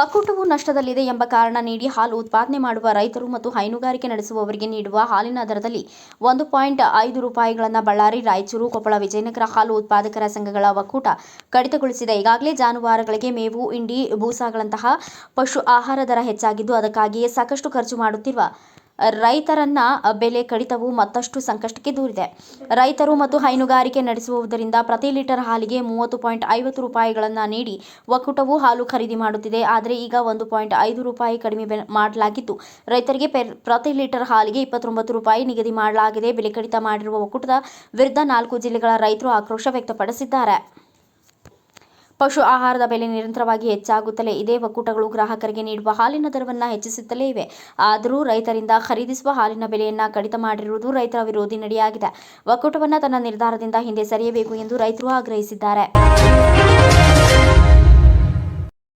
ಒಕ್ಕೂಟವು ನಷ್ಟದಲ್ಲಿದೆ ಎಂಬ ಕಾರಣ ನೀಡಿ ಹಾಲು ಉತ್ಪಾದನೆ ಮಾಡುವ ರೈತರು ಮತ್ತು ಹೈನುಗಾರಿಕೆ ನಡೆಸುವವರಿಗೆ ನೀಡುವ ಹಾಲಿನ ದರದಲ್ಲಿ ಒಂದು ಪಾಯಿಂಟ್ ಐದು ರೂಪಾಯಿಗಳನ್ನು ಬಳ್ಳಾರಿ, ರಾಯಚೂರು, ಕೊಪ್ಪಳ, ವಿಜಯನಗರ ಹಾಲು ಉತ್ಪಾದಕರ ಸಂಘಗಳ ಒಕ್ಕೂಟ ಕಡಿತಗೊಳಿಸಿದೆ. ಈಗಾಗಲೇ ಜಾನುವಾರುಗಳಿಗೆ ಮೇವು ಇಂಡಿ ಬೂಸಾಗಳಂತಹ ಪಶು ಆಹಾರ ದರ ಹೆಚ್ಚಾಗಿದ್ದು, ಅದಕ್ಕಾಗಿಯೇ ಸಾಕಷ್ಟು ಖರ್ಚು ಮಾಡುತ್ತಿರುವ ರೈತರನ್ನ ಬೆಲೆ ಕಡಿತವು ಮತ್ತಷ್ಟು ಸಂಕಷ್ಟಕ್ಕೆ ದೂರಿದೆ. ರೈತರು ಮತ್ತು ಹೈನುಗಾರಿಕೆ ನಡೆಸುವುದರಿಂದ ಪ್ರತಿ ಲೀಟರ್ ಹಾಲಿಗೆ ಮೂವತ್ತು ಪಾಯಿಂಟ್ ಐವತ್ತು ರೂಪಾಯಿಗಳನ್ನು ನೀಡಿ ಒಕ್ಕೂಟವು ಹಾಲು ಖರೀದಿ ಮಾಡುತ್ತಿದೆ. ಆದರೆ ಈಗ ಒಂದು ಪಾಯಿಂಟ್ ಐದು ರೂಪಾಯಿ ಕಡಿಮೆ ಮಾಡಲಾಗಿತ್ತು. ರೈತರಿಗೆ ಪೆರ್- ಪ್ರತಿ ಲೀಟರ್ ಹಾಲಿಗೆ ಇಪ್ಪತ್ತೊಂಬತ್ತು ರೂಪಾಯಿ ನಿಗದಿ ಮಾಡಲಾಗಿದೆ. ಬೆಲೆ ಕಡಿತ ಮಾಡಿರುವ ಒಕ್ಕೂಟದ ವಿರುದ್ಧ ನಾಲ್ಕು ಜಿಲ್ಲೆಗಳ ರೈತರು ಆಕ್ರೋಶ ವ್ಯಕ್ತಪಡಿಸಿದ್ದಾರೆ. ಪಶು ಆಹಾರದ ಬೆಲೆ ನಿರಂತರವಾಗಿ ಹೆಚ್ಚಾಗುತ್ತಲೇ ಇದೇ. ಒಕ್ಕೂಟಗಳು ಗ್ರಾಹಕರಿಗೆ ನೀಡುವ ಹಾಲಿನ ದರವನ್ನು ಹೆಚ್ಚಿಸುತ್ತಲೇ ಇವೆ. ಆದರೂ ರೈತರಿಂದ ಖರೀದಿಸುವ ಹಾಲಿನ ಬೆಲೆಯನ್ನು ಕಡಿತ ಮಾಡಿರುವುದು ರೈತರ ವಿರೋಧಿ ನಡೆಯಾಗಿದೆ. ಒಕ್ಕೂಟವನ್ನು ತನ್ನ ನಿರ್ಧಾರದಿಂದ ಹಿಂದೆ ಸರಿಯಬೇಕು ಎಂದು ರೈತರು ಆಗ್ರಹಿಸಿದ್ದಾರೆ.